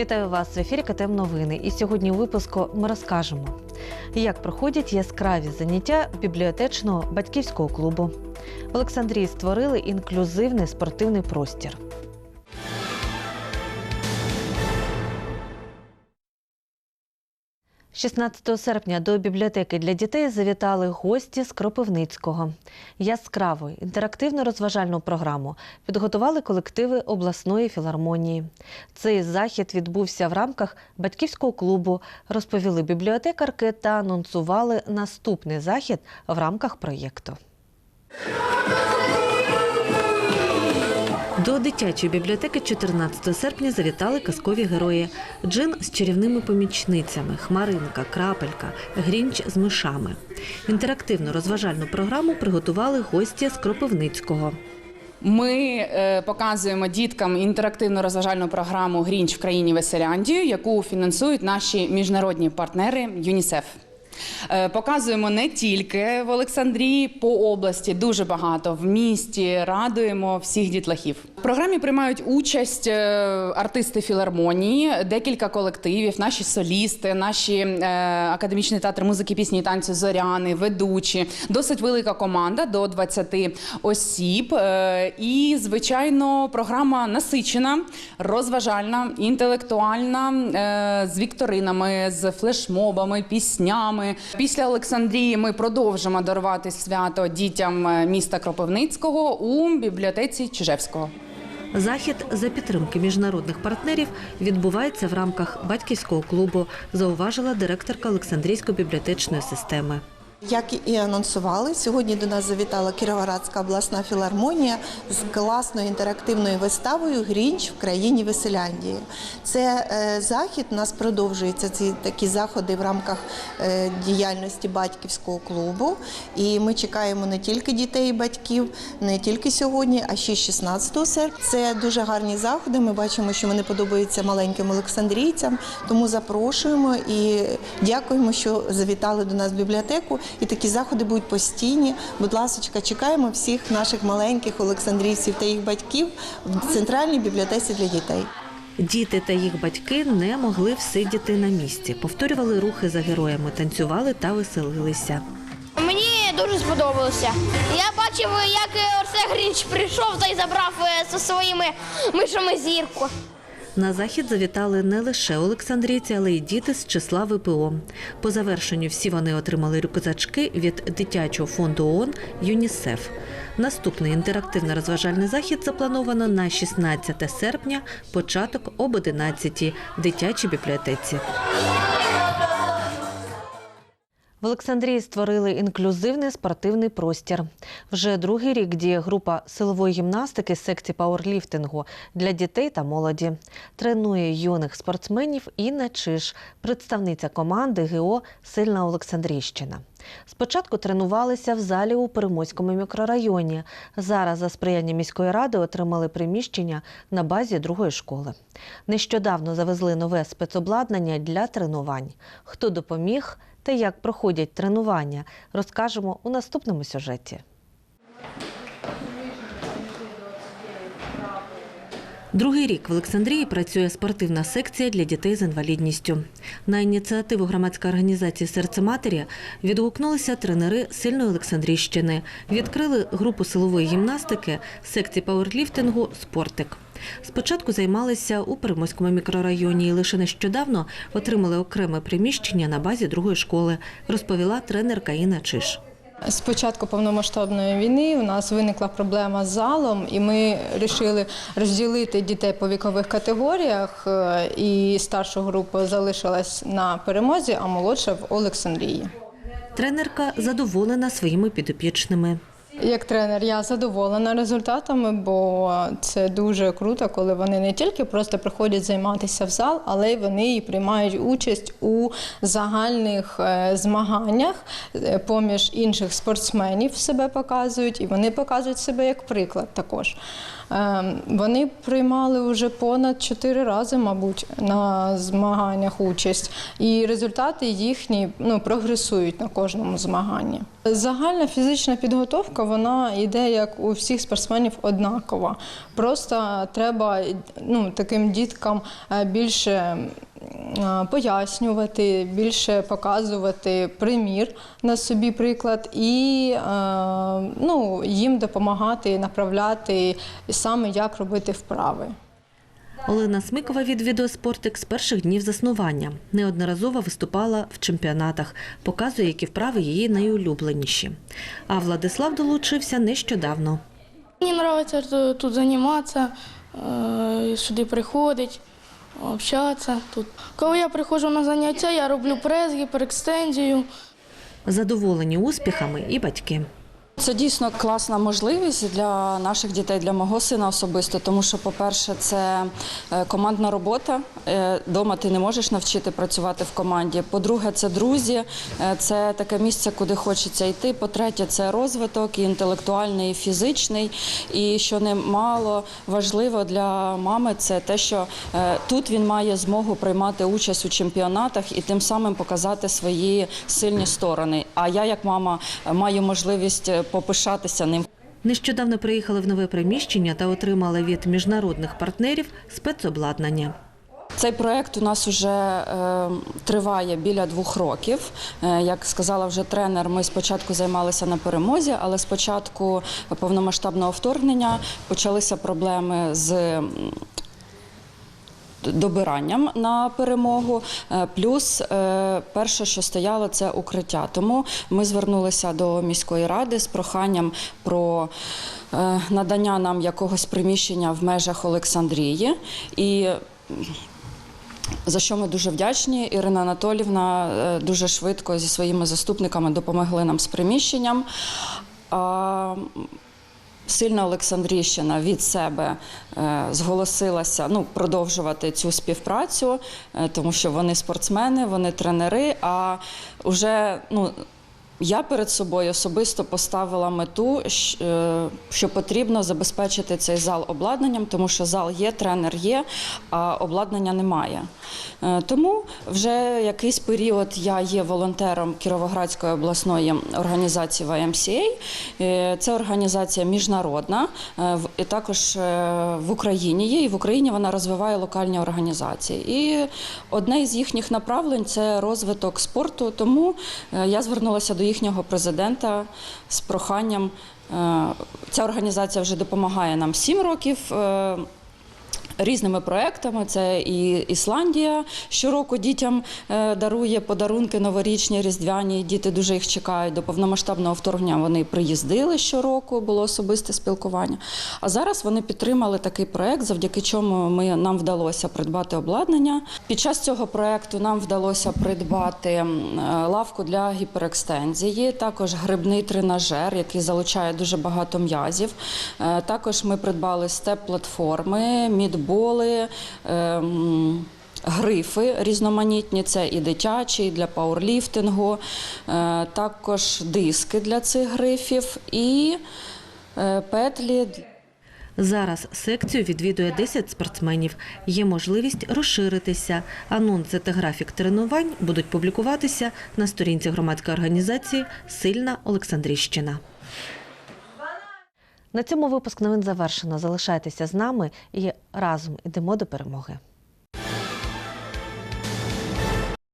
Вітаю вас в ефірі КТМ Новини. І сьогодні у випуску ми розкажемо, як проходять яскраві заняття бібліотечного батьківського клубу. В Олександрії створили інклюзивний спортивний простір. – 16 серпня до бібліотеки для дітей завітали гості з Кропивницького. Яскраву інтерактивну розважальну програму підготували колективи обласної філармонії. Цей захід відбувся в рамках батьківського клубу, розповіли бібліотекарки та анонсували наступний захід в рамках проєкту. До дитячої бібліотеки 14 серпня завітали казкові герої. Джин з чарівними помічницями, Хмаринка, Крапелька, Грінч з мишами. Інтерактивну розважальну програму приготували гості з Кропивницького. Ми е, показуємо діткам інтерактивну розважальну програму Грінч в країні Веселяндію, яку фінансують наші міжнародні партнери ЮНІСЕФ. Е, Показуємо не тільки в Олександрії, по області дуже багато в місті. Радуємо всіх дітлахів. В програмі приймають участь е, артисти філармонії, декілька колективів, наші солісти, наші е, академічний театр музики, пісні і танцю зоряни, ведучі. Досить велика команда до 20 осіб. І, звичайно, програма насичена, розважальна, інтелектуальна, з вікторинами, з флешмобами, піснями. Після Олександрії ми продовжимо дарувати свято дітям е, міста Кропивницького у бібліотеці Чижевського. Захід за підтримки міжнародних партнерів відбувається в рамках батьківського клубу, зауважила директорка Олександрійської бібліотечної системи. Як і анонсували, сьогодні до нас завітала Кіровоградська обласна філармонія з класною інтерактивною виставою Грінч в країні Веселяндії. Це е, захід у нас продовжується ці такі заходи в рамках е, діяльності батьківського клубу. І ми чекаємо не тільки дітей і батьків, не тільки сьогодні, а ще й 16 серпня. Це дуже гарні заходи. Ми бачимо, що вони подобаються маленьким олександрійцям. Тому запрошуємо і дякуємо, що завітали до нас в бібліотеку. І такі заходи будуть постійні. Будь ласка, чекаємо всіх наших маленьких олександрійців та їх батьків в центральній бібліотеці для дітей. Діти та їх батьки не могли всидіти на місці, повторювали рухи за героями, танцювали та веселилися. Мені дуже сподобалося. Я бачив, як Орсе Грінч прийшов та й забрав е, зі своїми мишами зірку. На захід завітали не лише олександрійці, але й діти з числа ВПО. По завершенню всі вони отримали рюкзачки від дитячого фонду ООН ЮНІСЕФ. Наступний інтерактивно розважальний захід заплановано на 16 серпня, початок об 11 в дитячій бібліотеці. В Олександрії створили інклюзивний спортивний простір. Вже другий рік діє група силової гімнастики секції пауерліфтингу для дітей та молоді. Тренує юних спортсменів Інна Чиш, представниця команди ГО Сильна Олександрійщина. Спочатку тренувалися в залі у Перемоському мікрорайоні. Зараз за сприяння міської ради отримали приміщення на базі другої школи. Нещодавно завезли нове спецобладнання для тренувань. Хто допоміг та як проходять тренування, розкажемо у наступному сюжеті. Другий рік в Олександрії працює спортивна секція для дітей з інвалідністю. На ініціативу громадської організації Серце матері відгукнулися тренери сильної Олександрійщини. Відкрили групу силової гімнастики секції пауерліфтингу Спортик. Спочатку займалися у Приморському мікрорайоні і лише нещодавно отримали окреме приміщення на базі другої школи, розповіла тренерка Інна Чиш. З початку повномасштабної війни у нас виникла проблема з залом, і ми вирішили розділити дітей по вікових категоріях. е, І старша група залишилась на перемозі, а молодша в Олександрії. Тренерка задоволена своїми підопічними. Як тренер, я задоволена результатами, бо це дуже круто, коли вони не тільки просто приходять займатися в зал, але й вони і приймають участь у загальних е, змаганнях е, поміж інших спортсменів себе показують, і вони показують себе як приклад також. Е, Вони приймали вже понад чотири рази, мабуть, на змаганнях участь, і результати їхні ну, прогресують на кожному змаганні. Загальна фізична підготовка вона йде як у всіх спортсменів однакова. Просто треба ну, таким діткам е, більше е, пояснювати, більше показувати примір на собі приклад і е, ну, їм допомагати, направляти саме як робити вправи. Олена Смикова відвідує спортик з перших днів заснування. Неодноразово виступала в чемпіонатах, показує, які вправи її найулюбленіші. А Владислав долучився нещодавно. Мені подобається тут, займатися, е, сюди приходить, общатися тут. Коли я приходжу на заняття, я роблю прес, гіперекстензію. Задоволені успіхами і батьки. Це дійсно класна можливість для наших дітей, для мого сина особисто, тому що, по-перше, це е, командна робота. Е, Дома ти не можеш навчити працювати в команді. По-друге, це друзі, е, це таке місце, куди хочеться йти. По-третє, це розвиток і інтелектуальний, і фізичний. І що немало важливо для мами, це те, що тут він має змогу приймати участь у чемпіонатах і тим самим показати свої сильні сторони. А я, як мама, маю можливість попишатися ним. Нещодавно приїхали в нове приміщення та отримали від міжнародних партнерів спецобладнання. Цей проект у нас вже е, триває біля двох років. Е, як сказала вже тренер, ми спочатку займалися на перемозі, але з початку повномасштабного вторгнення почалися проблеми з. Добиранням на перемогу, Е, плюс е, перше, що стояло, це укриття. Тому ми звернулися до міської ради з проханням про е, надання нам якогось приміщення в межах Олександрії. І за що ми дуже вдячні. Ірина Анатолівна дуже швидко зі своїми заступниками допомогли нам з приміщенням. Сильна Олександрійщина від себе е, зголосилася ну, продовжувати цю співпрацю, е, тому що вони спортсмени, вони тренери. А вже ну, я перед собою особисто поставила мету, е, що потрібно забезпечити цей зал обладнанням, тому що зал є, тренер є, а обладнання немає. Е, Тому вже якийсь період я є волонтером Кіровоградської обласної організації YMCA. Е, Це організація міжнародна, і також в Україні є, і в Україні вона розвиває локальні організації. І одне із їхніх направлень це розвиток спорту. Тому я звернулася до їхнього президента з проханням. е, Ця організація вже допомагає нам сім років. Різними проектами це і Ісландія щороку дітям е, дарує подарунки новорічні, різдвяні. Діти дуже їх чекають. До повномасштабного вторгнення вони приїздили щороку, було особисте спілкування. А зараз вони підтримали такий проект, завдяки чому ми нам вдалося придбати обладнання. Під час цього проекту нам вдалося придбати е, лавку для гіперекстензії, також грибний тренажер, який залучає дуже багато м'язів. Е, Також ми придбали степ-платформи, мідболи. Ем, Грифи різноманітні, це і дитячі, і для пауерліфтингу, е, також диски для цих грифів і е, петлі Зараз секцію відвідує 10 спортсменів. Є можливість розширитися. Анонси та графік тренувань будуть публікуватися на сторінці громадської організації Сильна Олександрійщина. На цьому випуск новин завершено. Залишайтеся з нами і разом ідемо до перемоги.